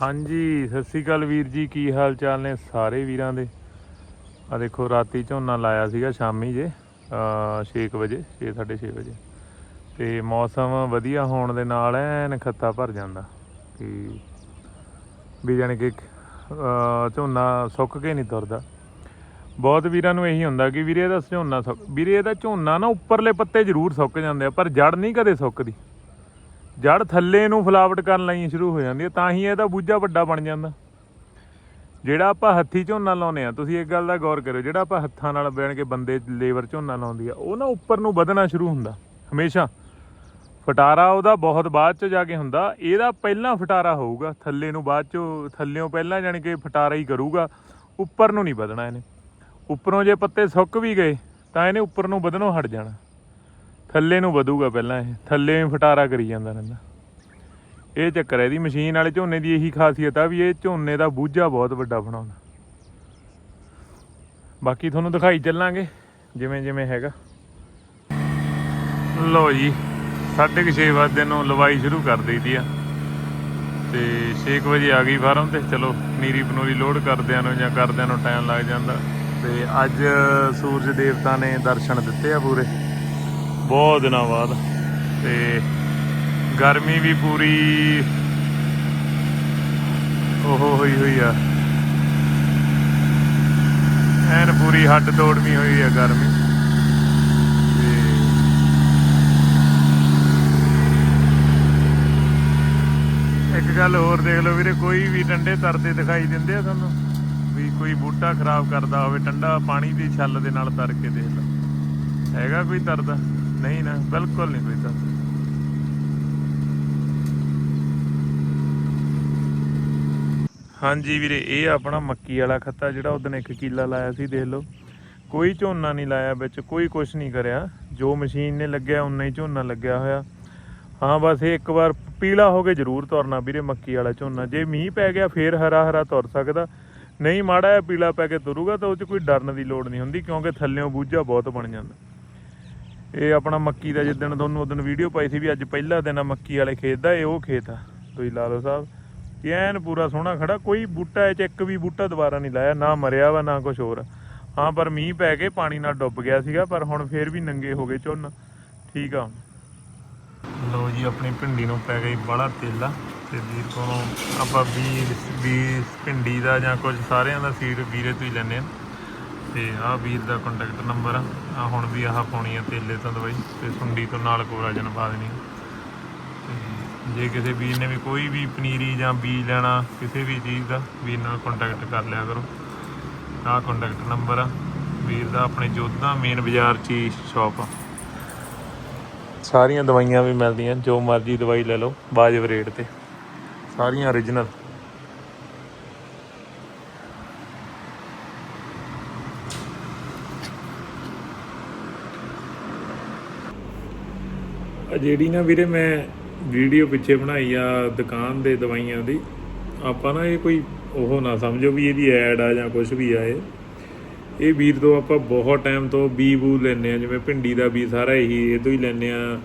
ਹਾਂਜੀ, ਸਤਿ ਸ੍ਰੀ ਅਕਾਲ ਵੀਰ ਜੀ, ਕੀ ਹਾਲ ਚਾਲ ਨੇ ਸਾਰੇ ਵੀਰਾਂ ਦੇ? ਆ ਦੇਖੋ, ਰਾਤੀ ਝੋਨਾ ਲਾਇਆ ਸੀਗਾ ਸ਼ਾਮੀ ਜੇ 6 ਵਜੇ 6:30 ਵਜੇ। ਤੇ ਮੌਸਮ ਵਧੀਆ ਹੋਣ ਦੇ ਨਾਲ ਐਨ ਖੱਤਾ ਭਰ ਜਾਂਦਾ ਕਿ ਵੀ ਜਾਣੀ ਕਿ ਝੋਨਾ ਸੁੱਕ ਕੇ ਨਹੀਂ ਤੁਰਦਾ। ਬਹੁਤ ਵੀਰਾਂ ਨੂੰ ਇਹੀ ਹੁੰਦਾ ਕਿ ਵੀਰੇ ਇਹਦਾ ਝੋਨਾ ਸੁੱਕ, ਵੀਰੇ ਇਹਦਾ ਝੋਨਾ ਨਾ ਉੱਪਰਲੇ ਪੱਤੇ ਜ਼ਰੂਰ ਸੁੱਕ ਜਾਂਦੇ ਆ, ਪਰ ਜੜ ਨਹੀਂ ਕਦੇ ਸੁੱਕਦੀ। ਜੜ ਥੱਲੇ ਨੂੰ ਫਲਾਵਟ ਕਰਨ ਲਈ ਸ਼ੁਰੂ ਹੋ ਜਾਂਦੀ ਹੈ, ਤਾਂ ਹੀ ਇਹਦਾ ਬੂਝਾ ਵੱਡਾ ਬਣ ਜਾਂਦਾ। ਜਿਹੜਾ ਆਪਾਂ ਹੱਥੀ ਝੋਨਾ ਲਾਉਨੇ ਆ ਤੁਸੀਂ ਇੱਕ ਗੱਲ ਦਾ ਗੌਰ ਕਰਿਓ, ਜਿਹੜਾ ਆਪਾਂ ਹੱਥਾਂ ਨਾਲ ਬੈਣ ਕੇ ਬੰਦੇ ਲੇਬਰ ਝੋਨਾ ਲਾਉਂਦੀ ਆ, ਉਹ ਨਾ ਉੱਪਰ ਨੂੰ ਵਧਣਾ ਸ਼ੁਰੂ ਹੁੰਦਾ, ਹਮੇਸ਼ਾ। ਫਟਾਰਾ ਉਹਦਾ ਬਹੁਤ ਬਾਅਦ ਚ ਜਾ ਕੇ ਹੁੰਦਾ, ਇਹਦਾ ਪਹਿਲਾਂ ਫਟਾਰਾ ਹੋਊਗਾ, ਥੱਲੇ ਨੂੰ ਬਾਅਦ ਚੋਂ, ਥੱਲਿਓਂ ਪਹਿਲਾਂ ਜਾਣੀ ਕਿ ਫਟਾਰਾ ਹੀ ਕਰੂਗਾ, ਉੱਪਰ ਨੂੰ ਨਹੀਂ ਵਧਣਾ ਇਹਨੇ। ਉੱਪਰੋਂ ਜੇ ਪੱਤੇ ਸੁੱਕ ਵੀ ਗਏ, ਤਾਂ ਇਹਨੇ ਉੱਪਰ ਨੂੰ ਵਧਣੋਂ ਹਟ ਜਾਣਾ। ਥੱਲੇ ਨੂੰ ਵਧੂਗਾ ਪਹਿਲਾਂ ਇਹ। ਥੱਲੇ ਹੀ ਫਟਾਰਾ ਕਰੀ ਜਾਂਦਾ ਰਹਿੰਦਾ। ਇਹ ਚੱਕਰ ਹੈ, ਇਹਦੀ ਮਸ਼ੀਨ ਵਾਲੇ ਝੋਨੇ ਦੀ ਇਹੀ ਖਾਸੀਅਤ ਆ ਵੀ ਇਹ ਝੋਨੇ ਦਾ ਬੂਝਾ ਬਹੁਤ ਵੱਡਾ ਬਣਾਉਂਦਾ। ਬਾਕੀ ਤੁਹਾਨੂੰ ਦਿਖਾਈ ਚੱਲਾਂਗੇ, ਜਿਵੇਂ ਜਿਵੇਂ ਹੈਗਾ। ਲੋ ਜੀ 6:30 ਵਜੇ ਨੂੰ ਲਵਾਈ ਸ਼ੁਰੂ ਕਰ ਦਈਦੀ ਆ। ਤੇ 6 ਵਜੇ ਆ ਗਈ ਫਾਰਮ ਤੇ, ਚਲੋ ਨੀਰੀ ਪਨੂਰੀ ਲੋਡ ਕਰਦਿਆਂ ਨੂੰ ਜਾਂ ਕਰਦਿਆਂ ਨੂੰ ਟਾਈਮ ਲੱਗ ਜਾਂਦਾ। ਤੇ ਅੱਜ ਸੂਰਜ ਦੇਵਤਾ ਨੇ ਦਰਸ਼ਨ ਦਿੱਤੇ ਆ ਪੂਰੇ। ਬਹੁਤ ਦਿਨਾਂ ਬਾਅਦ ਤੇ ਗਰਮੀ ਵੀ ਪੂਰੀ ਉਹ ਹੋਈ ਹੋਈ ਆ। ਐਨ ਪੂਰੀ ਹੱਡ ਤੋੜਵੀਂ ਹੋਈ ਆ ਗਰਮੀ। ਇੱਕ ਗੱਲ ਹੋਰ ਦੇਖ ਲਓ ਵੀਰੇ, ਕੋਈ ਵੀ ਡੰਡੇ ਤਰਦੇ ਦਿਖਾਈ ਦਿੰਦੇ ਆ ਤੁਹਾਨੂੰ, ਵੀ ਕੋਈ ਬੂਟਾ ਖਰਾਬ ਕਰਦਾ ਹੋਵੇ ਠੰਡਾ ਪਾਣੀ ਦੀ ਛੱਲ ਦੇ ਨਾਲ ਤਰ ਕੇ ਦੇਖ ਲਓ। ਹੈਗਾ ਕੋਈ ਤਰਦਾ? ਨਹੀਂ ਨਾ, ਬਿਲਕੁਲ ਨਹੀਂ ਕੋਈ ਤਰਦਾ ਹਾਂਜੀ ਵੀਰੇ, ਇਹ ਆਪਣਾ ਮੱਕੀ ਵਾਲਾ ਖੱਤਾ ਜਿਹੜਾ ਉਹਦਨ ਇੱਕ ਕਿੱਲਾ ਲਾਇਆ ਸੀ, ਦੇਖ ਲਓ। ਕੋਈ ਝੋਨਾ ਨਹੀਂ ਲਾਇਆ ਵਿੱਚ, ਕੋਈ ਕੁਝ ਨਹੀਂ ਕਰਿਆ। ਜੋ ਮਸ਼ੀਨ ਨੇ ਲੱਗਿਆ ਉਨਾ ਹੀ ਝੋਨਾ ਲੱਗਿਆ ਹੋਇਆ। ਹਾਂ, ਬਸ ਇਹ ਇੱਕ ਵਾਰ ਪੀਲਾ ਹੋ ਕੇ ਜ਼ਰੂਰ ਤੁਰਨਾ ਵੀਰੇ, ਮੱਕੀ ਵਾਲਾ ਝੋਨਾ। ਜੇ ਮੀਂਹ ਪੈ ਗਿਆ, ਫੇਰ ਹਰਾ ਹਰਾ ਤੁਰ ਸਕਦਾ। ਨਹੀਂ, ਮਾੜਾ ਜਿਹਾ ਪੀਲਾ ਪੈ ਕੇ ਤੁਰੂਗਾ ਤਾਂ ਉਹ 'ਚ ਕੋਈ ਡਰਨ ਦੀ ਲੋੜ ਨਹੀਂ ਹੁੰਦੀ, ਕਿਉਂਕਿ ਥੱਲਿਓਂ ਬੂਝਾ ਬਹੁਤ ਬਣ ਜਾਂਦਾ। ਇਹ ਆਪਣਾ ਮੱਕੀ ਦਾ ਜਿੱਦਣ ਤੁਹਾਨੂੰ ਉਦੋਂ ਵੀਡੀਓ ਪਾਈ ਸੀ ਵੀ ਅੱਜ ਪਹਿਲਾ ਦਿਨ ਆ ਮੱਕੀ ਵਾਲੇ ਖੇਤ ਦਾ, ਇਹ ਉਹ ਖੇਤ ਆ, ਤੁਸੀਂ ਲਾ ਲਓ ਸਾਹਿਬ। ਐਨ ਪੂਰਾ ਸੋਹਣਾ ਖੜਾ, ਕੋਈ ਬੂਟਾ ਇਹ ਚ ਇੱਕ ਵੀ ਬੂਟਾ ਦੁਬਾਰਾ ਨਹੀਂ ਲਾਇਆ, ਨਾ ਮਰਿਆ ਵਾ, ਨਾ ਕੁਝ ਹੋਰ। ਹਾਂ, ਪਰ ਮੀਂਹ ਪੈ ਕੇ ਪਾਣੀ ਨਾਲ ਡੁੱਬ ਗਿਆ ਸੀਗਾ, ਪਰ ਹੁਣ ਫੇਰ ਵੀ ਨੰਗੇ ਹੋ ਗਏ ਝੋਨਾ ਠੀਕ ਆ। ਲੋ ਜੀ, ਆਪਣੀ ਭਿੰਡੀ ਨੂੰ ਪੈ ਗਈ ਬੜਾ ਤੇਲਾ ਤੇ ਵੀਰ ਕੋਲੋਂ ਆਪਾਂ ਬੀਜ ਬੀਜ, ਭਿੰਡੀ ਦਾ ਜਾਂ ਕੁਝ ਸਾਰਿਆਂ ਦਾ ਸੀਡ ਵੀਰੇ ਤੋਂ ਹੀ ਲੈਣੇ ਆ। ਤੇ ਆਹ ਵੀਰ ਦਾ ਕੰਟੈਕਟ ਨੰਬਰ ਆ। ਆਹ ਹੁਣ ਵੀ ਆਹ ਪਾਉਣੀ ਆ ਤੇਲੇ ਤੋਂ ਦਵਾਈ ਤੇ ਸੁੰਡੀ ਤੋਂ ਨਾਲ ਕੋਰਾਜਨ ਪਾ ਦੇਣੀ ਤੇ ਜੇ ਕਿਸੇ ਵੀਰ ਨੇ ਵੀ ਕੋਈ ਵੀ ਪਨੀਰੀ ਜਾਂ ਬੀਜ ਲੈਣਾ ਕਿਸੇ ਵੀ ਚੀਜ਼ ਦਾ, ਵੀਰ ਨਾਲ ਕੰਟੈਕਟ ਕਰ ਲਿਆ ਕਰੋ। ਆਹ ਕੰਟੈਕਟ ਨੰਬਰ ਆ। ਵੀਰ ਦਾ ਆਪਣੇ ਜੋਧਾ ਮੇਨ ਬਾਜ਼ਾਰ 'ਚ ਹੀ ਸ਼ਾਪ ਆ। ਸਾਰੀਆਂ ਦਵਾਈਆਂ ਵੀ ਮਿਲਦੀਆਂ, ਜੋ ਮਰਜ਼ੀ ਦਵਾਈ ਲੈ ਲਓ, ਵਾਜਬ ਰੇਟ ਤੇ। ਸਾਰੀਆਂ origignal ਜਿਹੜੀ ਨਾ ਵੀਰੇ ਮੈਂ ਵੀਡੀਓ ਪਿੱਛੇ ਬਣਾਈ ਆ ਦੁਕਾਨ ਦੇ ਦਵਾਈਆਂ ਦੀ, ਆਪਾਂ ਨਾ ਇਹ ਕੋਈ ਉਹ ਨਾ ਸਮਝੋ ਵੀ ਇਹਦੀ ਐਡ ਆ ਜਾਂ ਕੁਝ ਵੀ ਆ ਇਹ। ਇਹ ਵੀਰ ਤੋਂ ਆਪਾਂ ਬਹੁਤ ਟਾਈਮ ਤੋਂ ਬੀ ਬੂ ਲੈਨੇ ਆ, ਜਿਵੇਂ ਭਿੰਡੀ ਦਾ ਬੀ ਸਾਰਾ ਇਹੀ, ਇਹ ਤੋਂ ਹੀ ਲੈਨੇ ਆ,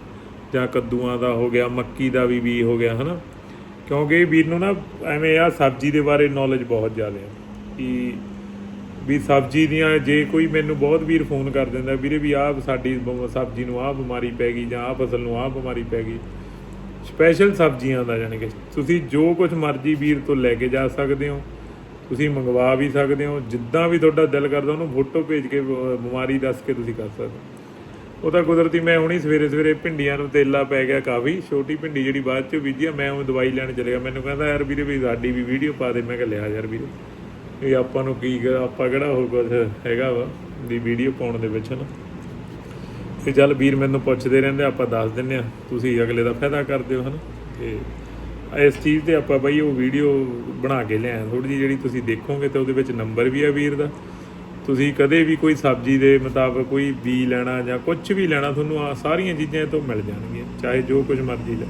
ਜਾਂ ਕੱਦੂਆਂ ਦਾ ਹੋ ਗਿਆ, ਮੱਕੀ ਦਾ ਵੀ ਬੀ ਹੋ ਗਿਆ, ਹਨਾ। ਕਿਉਂਕਿ ਇਹ ਵੀਰ ਨੂੰ ਨਾ ਐਵੇਂ ਆ ਸਬਜ਼ੀ ਦੇ ਬਾਰੇ ਨੌਲੇਜ ਬਹੁਤ ਜ਼ਿਆਦਾ ਹੈ ਕਿ ਵੀ ਸਬਜ਼ੀ ਦੀਆਂ ਜੇ ਕੋਈ ਮੈਨੂੰ ਬਹੁਤ ਵੀਰ ਫੋਨ ਕਰ ਦਿੰਦਾ, ਵੀਰੇ ਵੀ ਆਹ ਸਾਡੀ ਬ- ਸਬਜ਼ੀ ਨੂੰ ਆਹ ਬਿਮਾਰੀ ਪੈ ਗਈ ਜਾਂ ਆਹ ਫਸਲ ਨੂੰ ਆਹ ਬਿਮਾਰੀ ਪੈ ਗਈ। ਸਪੈਸ਼ਲ ਸਬਜ਼ੀਆਂ ਦਾ ਜਾਣੀ ਕਿ ਤੁਸੀਂ ਜੋ ਕੁਝ ਮਰਜ਼ੀ ਵੀਰ ਤੋਂ ਲੈ ਕੇ ਜਾ ਸਕਦੇ ਹੋ, ਤੁਸੀਂ ਮੰਗਵਾ ਵੀ ਸਕਦੇ ਹੋ, ਜਿੱਦਾਂ ਵੀ ਤੁਹਾਡਾ ਦਿਲ ਕਰਦਾ ਉਹਨੂੰ ਫੋਟੋ ਭੇਜ ਕੇ ਬ- ਬਿਮਾਰੀ ਦੱਸ ਕੇ ਤੁਸੀਂ ਕਰ ਸਕਦੇ ਹੋ। ਉਹ ਤਾਂ ਕੁਦਰਤੀ ਮੈਂ ਹੁਣੀ ਸਵੇਰੇ ਸਵੇਰੇ ਭਿੰਡੀਆਂ ਨੂੰ ਤੇਲਾ ਪੈ ਗਿਆ ਕਾਫੀ, ਛੋਟੀ ਭਿੰਡੀ ਜਿਹੜੀ ਬਾਅਦ ਚ ਬੀਜੀ ਮੈਂ ਉਹ ਦਵਾਈ ਲੈਣ ਚਲੇ ਗਿਆ। ਮੈਨੂੰ ਕਹਿੰਦਾ, ਯਾਰ ਵੀਰੇ ਵੀ ਸਾਡੀ ਵੀ ਵੀਡੀਓ ਪਾ ਦੇ। ਮੈਂ ਕਿਹਾ, ਲਿਆ ਯਾਰ ਵੀਰੇ। ਵੀ ਆਪਾਂ ਨੂੰ ਕੀ ਆਪਾਂ ਕਿਹੜਾ ਹੋ ਕੁਝ ਹੈਗਾ ਵਾ ਦੀ ਵੀਡੀਓ ਪਾਉਣ ਦੇ ਵਿੱਚ ਨਾ। ਤੇ ਚੱਲ ਵੀਰ ਮੈਨੂੰ ਪੁੱਛਦੇ ਰਹਿੰਦੇ, ਆਪਾਂ ਦੱਸ ਦਿੰਨੇ ਆ ਤੁਸੀਂ ਅਗਲੇ ਦਾ ਫਾਇਦਾ ਕਰਦੇ ਹੋ, ਹਨਾ? ਤੇ ਇਸ ਚੀਜ਼ ਤੇ ਆਪਾਂ ਬਈ ਉਹ ਵੀਡੀਓ ਬਣਾ ਕੇ ਲਿਆਏ ਥੋੜੀ ਜਿਹੀ ਜਿਹੜੀ ਤੁਸੀਂ ਦੇਖੋਗੇ ਤੇ ਉਹਦੇ ਵਿੱਚ ਨੰਬਰ ਵੀ ਆ ਵੀਰ ਦਾ। ਤੁਸੀਂ ਕਦੇ ਵੀ ਕੋਈ ਸਬਜ਼ੀ ਦੇ ਮੁਤਾਬਕ ਕੋਈ ਬੀ ਲੈਣਾ ਜਾਂ ਕੁਝ ਵੀ ਲੈਣਾ, ਤੁਹਾਨੂੰ ਆ ਸਾਰੀਆਂ ਚੀਜ਼ਾਂ ਇਹ ਤੋਂ ਮਿਲ ਜਾਣਗੀਆਂ, ਚਾਹੇ ਜੋ ਕੁਝ ਮਰਜ਼ੀ ਲੈ।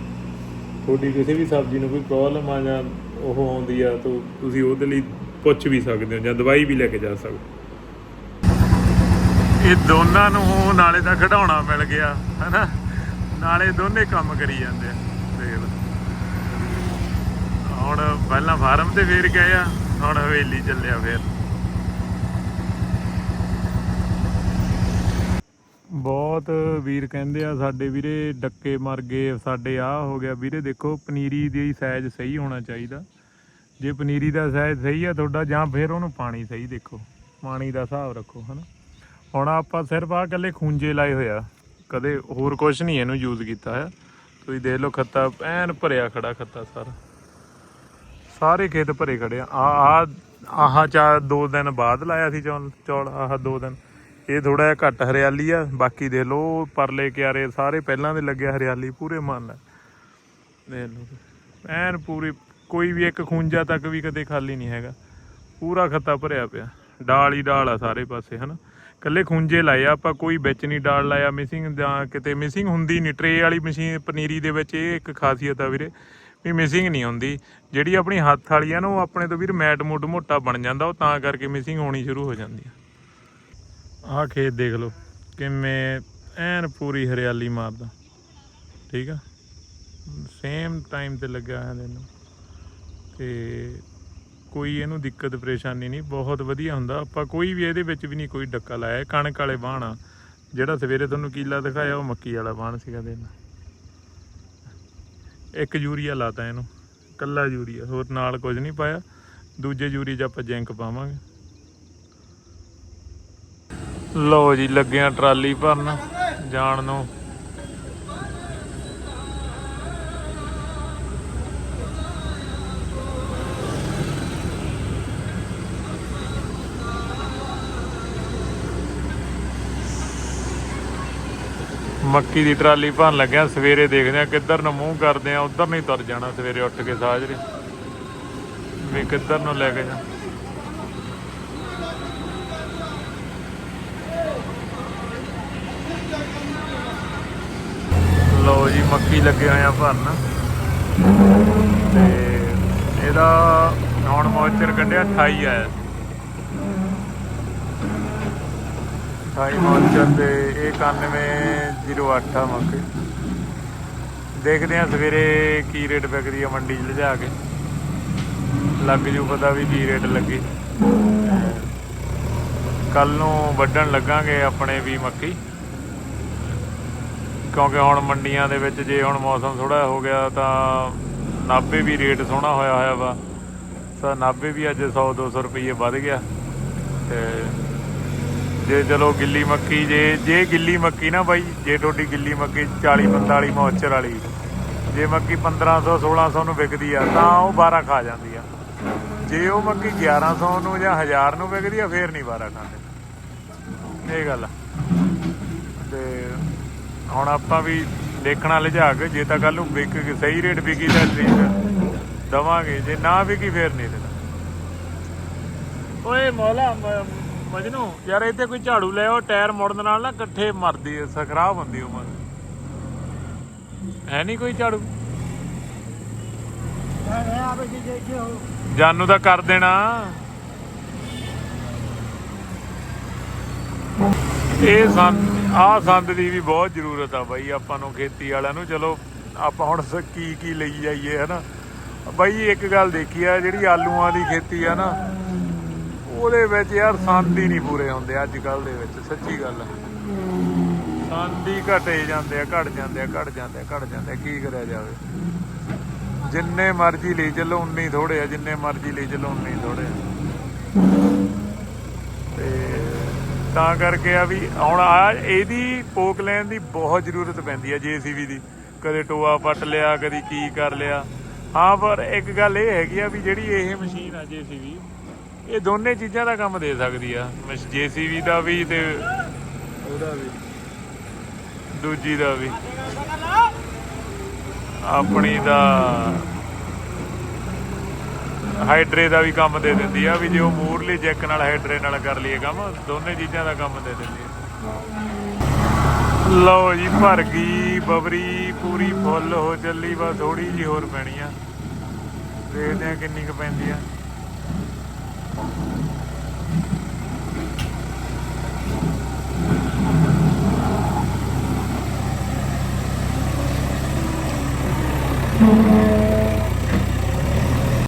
ਤੁਹਾਡੀ ਕਿਸੇ ਵੀ ਸਬਜ਼ੀ ਨੂੰ ਕੋਈ ਪ੍ਰੋਬਲਮ ਆ ਜਾਂ ਉਹ ਆਉਂਦੀ ਆ, ਤਾਂ ਤੁਸੀਂ ਉਹਦੇ ਲਈ ਪੁੱਛ ਵੀ ਸਕਦੇ ਹੋ ਜਾਂ ਦਵਾਈ ਵੀ ਲੈ ਕੇ ਜਾ ਸਕਦੇ ਹੋ। ਇਹ ਦੋਨਾਂ ਨੂੰ ਨਾਲੇ ਤਾਂ ਖਿਡਾਉਣਾ ਮਿਲ ਗਿਆ, ਹਨਾ? ਨਾਲੇ ਦੋਨੇ ਕੰਮ ਕਰੀ ਜਾਂਦੇ ਆ, ਦੇਖ ਲਓ। ਹੁਣ ਪਹਿਲਾਂ ਫਾਰਮ ਤੇ ਫੇਰ ਗਏ ਆ, ਹੁਣ ਹਵੇਲੀ ਚੱਲਿਆ ਫੇਰ। ਬਹੁਤ ਵੀਰ ਕਹਿੰਦੇ ਆ, ਸਾਡੇ ਵੀਰੇ ਡੱਕੇ ਮਰ ਗਏ, ਸਾਡੇ ਆ ਹੋ ਗਿਆ। ਵੀਰੇ ਦੇਖੋ, ਪਨੀਰੀ ਦੀ ਸਾਈਜ਼ ਸਹੀ ਹੋਣਾ ਚਾਹੀਦਾ। ਜੇ ਪਨੀਰੀ ਦਾ ਸਾਈਜ਼ ਸਹੀ ਆ ਤੁਹਾਡਾ, ਜਾਂ ਫਿਰ ਉਹਨੂੰ ਪਾਣੀ ਸਹੀ ਦੇਖੋ। ਪਾਣੀ ਦਾ ਹਿਸਾਬ ਰੱਖੋ, ਹਨਾ। ਹੁਣ ਆਪਾਂ ਸਿਰਫ ਆ ਇਕੱਲੇ ਖੂੰਜੇ ਲਾਏ ਹੋਇਆ ਕਦੇ ਹੋਰ ਕੁਝ ਨਹੀਂ ਇਹਨੂੰ ਯੂਜ਼ ਕੀਤਾ ਹੈ ਤੁਸੀਂ ਦੇਖ ਲਓ ਖੱਤਾ, ਐਨ ਭਰਿਆ ਖੜਾ ਖੱਤਾ ਸਾਰਾ। ਸਾਰੇ ਖੇਤ ਭਰੇ ਖੜੇ ਆ। ਆ ਆਹ ਚਾ, ਦੋ ਦਿਨ ਬਾਅਦ ਲਾਇਆ ਸੀ ਚੌਲ ਚੌਲ, ਆਹ ਦੋ ਦਿਨ। ਇਹ ਥੋੜਾ ਜਿਹਾ ਘੱਟ ਹਰਿਆਲੀ ਆ। ਬਾਕੀ ਦੇਖ ਲਓ ਪਰਲੇ ਕਿਆਰੇ ਸਾਰੇ ਪਹਿਲਾਂ ਦੇ ਲੱਗਿਆ ਹਰਿਆਲੀ, ਪੂਰੇ ਮਨ ਹੈ ਦੇਖ ਲਓ। ਐਨ ਪੂਰੀ ਕੋਈ ਵੀ ਇੱਕ ਖੂੰਜਾ ਤੱਕ ਵੀ ਕਦੇ ਖਾਲੀ ਨਹੀਂ ਹੈਗਾ। ਪੂਰਾ ਖੱਤਾ ਭਰਿਆ ਪਿਆ। ਡਾਲ ਹੀ ਡਾਲ ਆ ਸਾਰੇ ਪਾਸੇ, ਹਨਾ? ਕੱਲੇ ਖੂੰਜੇ ਲਾਏ ਆ, ਆਪਾਂ ਕੋਈ ਵਿੱਚ ਨਹੀਂ ਡਾਲ ਲਾਇਆ। ਮਿਸਿੰਗ ਜਾਂ ਕਿਤੇ ਮਿਸਿੰਗ ਹੁੰਦੀ ਨਹੀਂ। ਟਰੇ ਵਾਲੀ ਮਸ਼ੀਨ ਪਨੀਰੀ ਦੇ ਵਿੱਚ ਇਹ ਇੱਕ ਖਾਸੀਅਤ ਆ ਵੀਰੇ, ਵੀ ਮਿਸਿੰਗ ਨਹੀਂ ਹੁੰਦੀ। ਜਿਹੜੀ ਆਪਣੀ ਹੱਥ ਵਾਲੀ ਆ ਨਾ, ਉਹ ਆਪਣੇ ਤੋਂ ਵੀਰ ਮੈਟ ਮੁੱਢ ਮੋਟਾ ਬਣ ਜਾਂਦਾ। ਉਹ ਤਾਂ ਕਰਕੇ ਮਿਸਿੰਗ ਹੋਣੀ ਸ਼ੁਰੂ ਹੋ ਜਾਂਦੀ ਆ। ਆਹ ਖੇਤ ਦੇਖ ਲਓ, ਕਿਵੇਂ ਐਨ ਪੂਰੀ ਹਰਿਆਲੀ ਮਾਰਦਾ। ਠੀਕ ਆ? ਸੇਮ ਟਾਈਮ ਤੇ ਲੱਗਿਆ ਹੋਇਆ ਇਹਨੂੰ। ਤੇ ਕੋਈ ਇਹਨੂੰ ਦਿੱਕਤ, ਪਰੇਸ਼ਾਨੀ ਨਹੀਂ, ਬਹੁਤ ਵਧੀਆ ਹੁੰਦਾ। ਆਪਾਂ ਕੋਈ ਵੀ ਇਹਦੇ ਵਿੱਚ ਵੀ ਨਹੀਂ ਕੋਈ ਡੱਕਾ ਲਾਇਆ। ਕਣਕ ਵਾਲੇ ਬਾਣ ਆ। ਜਿਹੜਾ ਸਵੇਰੇ ਤੁਹਾਨੂੰ ਕੀਲਾ ਦਿਖਾਇਆ, ਉਹ ਮੱਕੀ ਵਾਲਾ ਬਾਣ ਸੀਗਾ ਦੇਣਾ ਇੱਕ ਯੂਰੀਆ ਲਾਤਾ ਇਹਨੂੰ। ਕੱਲਾ ਯੂਰੀਆ। ਹੋਰ ਨਾਲ ਕੁਝ ਨਹੀਂ ਪਾਇਆ। ਦੂਜੇ ਯੂਰੀ 'ਚ ਆਪਾਂ ਜਿੰਕ ਪਾਵਾਂਗੇ। ਲਓ ਜੀ, ਲੱਗਿਆ ਟਰਾਲੀ ਭਰਨ। ਜਾਣ ਨੂੰ ਮੱਕੀ ਦੀ ਟਰਾਲੀ ਭਰਨ ਲੱਗਿਆ ਸਵੇਰੇ ਦੇਖਦੇ ਆ ਕਿੱਧਰ ਨੂੰ ਮੂੰਹ ਕਰਦੇ ਆ, ਉਧਰ ਨਹੀਂ ਤੁਰ ਜਾਣਾ ਸਵੇਰੇ ਉੱਠ ਕੇ ਸਾਜਰੇ। ਵੀ ਕਿੱਧਰ ਨੂੰ ਲੈ ਕੇ ਜਾ। ਲਓ ਜੀ, ਮੱਕੀ ਲੱਗੇ ਹੋਏ ਆ ਭਰਨ ਤੇ ਇਹਦਾ ਨੌਨ ਮੋਇਸਚਰ ਕੱਢਿਆ 28 ਆਇਆ। 28 ਮੋਇਸਚਰ ਤੇ ਇਹ 9108 ਆ ਮੱਕੀ। ਦੇਖਦੇ ਆ ਸਵੇਰੇ ਕੀ ਰੇਟ ਵਿਕਦੀ ਆ ਮੰਡੀ 'ਚ ਲਿਜਾ ਕੇ। ਲੱਗ ਜੂ ਪਤਾ ਵੀ ਕੀ ਰੇਟ ਲੱਗੀ। ਕੱਲ ਨੂੰ ਵੱਢਣ ਲੱਗਾਂਗੇ ਆਪਣੇ ਵੀ ਮੱਕੀ। ਕਿਉਂਕਿ ਹੁਣ ਮੰਡੀਆਂ ਦੇ ਵਿੱਚ ਜੇ ਹੁਣ ਮੌਸਮ ਥੋੜਾ ਹੋ ਗਿਆ ਤਾਂ ਨਾਭੇ ਵੀ ਰੇਟ ਸੋਹਣਾ ਹੋਇਆ ਹੋਇਆ ਵਾ। ਤਾਂ ਨਾਭੇ ਵੀ ਅੱਜ 100 200 ਰੁਪਏ ਵੱਧ ਗਿਆ ਤੇ ਜੇ ਚਲੋ ਗਿੱਲੀ ਮੱਕੀ, ਜੇ ਜੇ ਗਿੱਲੀ ਮੱਕੀ ਨਾ ਬਾਈ, ਜੇ ਤੁਹਾਡੀ ਗਿੱਲੀ ਮੱਕੀ 40 45 ਮੌਚਰ ਵਾਲੀ, ਜੇ ਮੱਕੀ 1500 1600 ਨੂੰ ਵਿਕਦੀ ਆ, ਤਾਂ ਉਹ 12 ਖਾ ਜਾਂਦੀ ਆ। ਜੇ ਉਹ ਮੱਕੀ 1100 ਨੂੰ ਜਾਂ 1000 ਨੂੰ ਵਿਕਦੀ ਆ, ਫੇਰ ਨਹੀਂ 12 ਖਾਂਦੇ। ਇਹ ਗੱਲ ਤੇ ਹੁਣ ਆਪਾਂ ਵੀ ਦੇਖਣਾ ਲਿਜਾ ਕੇ ਜੇ ਤਾਂ ਕੱਲ ਨੂੰ ਵਿਕ ਸਹੀ ਰੇਟ ਵਿਕੀ ਤਾਂ ਠੀਕ ਦਵਾਂਗੇ, ਜੇ ਨਾ ਵਿਕੀ ਫੇਰ ਨਹੀਂ ਦੇਣਾ। ਓਏ ਮੌਲਾ ਮਜਨੂ, ਯਾਰ ਇੱਥੇ ਕੋਈ ਝਾੜੂ ਲੈ ਆਓ, ਟਾਇਰ ਮੁੜਨ ਨਾਲ ਨਾ ਇਕੱਠੇ ਮਰਦੀ ਐ ਖਰਾਬ ਹੁੰਦੀ ਉਹ ਹੈ ਨਹੀਂ ਕੋਈ ਝਾੜੂ? ਜਾਨੂ ਤਾਂ ਕਰ ਦੇਣਾ। ਇਹ ਸੰਦ, ਆ ਸੰਦ ਦੀ ਵੀ ਬਹੁਤ ਜ਼ਰੂਰਤ ਆ ਬਾਈ, ਆਪਾਂ ਨੂੰ ਖੇਤੀ ਵਾਲਿਆਂ ਨੂੰ। ਚਲੋ, ਆਪਾਂ ਹੁਣ ਕੀ ਕੀ ਲਈ ਜਾਈਏ, ਹਨਾ? ਬਾਈ ਇੱਕ ਗੱਲ ਦੇਖੀ ਆ, ਜਿਹੜੀ ਆਲੂਆਂ ਦੀ ਖੇਤੀ ਆ ਨਾ ਉਹਦੇ ਵਿੱਚ ਯਾਰ ਸ਼ਾਂਤੀ ਹੀ ਨਹੀਂ ਪੂਰੇ ਹੁੰਦੇ ਅੱਜ ਕੱਲ ਦੇ ਵਿੱਚ, ਸੱਚੀ ਗੱਲ ਆ। ਸੰਦ ਘਟੇ ਜਾਂਦੇ ਆ, ਘਟ ਜਾਂਦੇ ਆ, ਘਟ ਜਾਂਦੇ ਆ, ਘਟ ਜਾਂਦੇ ਆ, ਕੀ ਕਰਿਆ ਜਾਵੇ? ਜਿੰਨੇ ਮਰਜ਼ੀ ਲਈ ਚੱਲੋ, ਉਨੇ ਥੋੜੇ ਆ, ਜਿੰਨੇ ਮਰਜ਼ੀ ਲਈ ਚੱਲੋ, ਉਨੇ ਥੋੜੇ ਆ। ਤੇ ਤਾਂ ਕਰਕੇ ਆ ਵੀ ਹੁਣ ਆ ਇਹਦੀ ਪੋਕ ਲੈਣ ਦੀ ਬਹੁਤ ਜ਼ਰੂਰਤ ਪੈਂਦੀ ਆ ਜੀਸੀਬੀ ਦੀ। ਕਦੇ ਟੋਆ ਪੱਟ ਲਿਆ, ਕਦੀ ਕੀ ਕਰ ਲਿਆ। ਹਾਂ, ਪਰ ਇੱਕ ਗੱਲ ਇਹ ਹੈਗੀ ਆ ਵੀ ਜਿਹੜੀ ਇਹ ਮਸ਼ੀਨ ਆ ਜੀਸੀਬੀ ਇਹ ਦੋਨੇ ਚੀਜ਼ਾਂ ਦਾ ਕੰਮ ਦੇ ਸਕਦੀ ਆ। ਜੀਸੀਬੀ ਦਾ ਵੀ ਤੇ ਉਹਦਾ ਵੀ। ਦੂਜੀ ਦਾ ਵੀ। ਆਪਣੀ ਦਾ ਹਾਈਡਰੇ ਦਾ ਵੀ ਕੰਮ ਦੇ ਦਿੰਦੀ ਆ ਵੀ ਜੇ ਉਹ ਮੂਰਲੀ ਜੈਕ ਨਾਲ ਹਾਈਡਰੇ ਨਾਲ ਕਰ ਲਈਏ ਕੰਮ ਦੋਨੇ ਚੀਜ਼ਾਂ ਦਾ ਕੰਮ ਦੇ ਦਿੰਦੀ ਆ। ਲਓ ਜੀ ਭਰ ਗਈ ਬਬਰੀ ਪੂਰੀ ਫੁੱਲ ਹੋ ਚੱਲੀ ਬਸ ਥੋੜੀ ਜੀ ਹੋਰ ਪੈਣੀ ਆ। ਦੇਖਦੇ ਆ ਕਿੰਨੀ ਕੁ ਪੈਂਦੀ ਆ। Thank mm -hmm. you.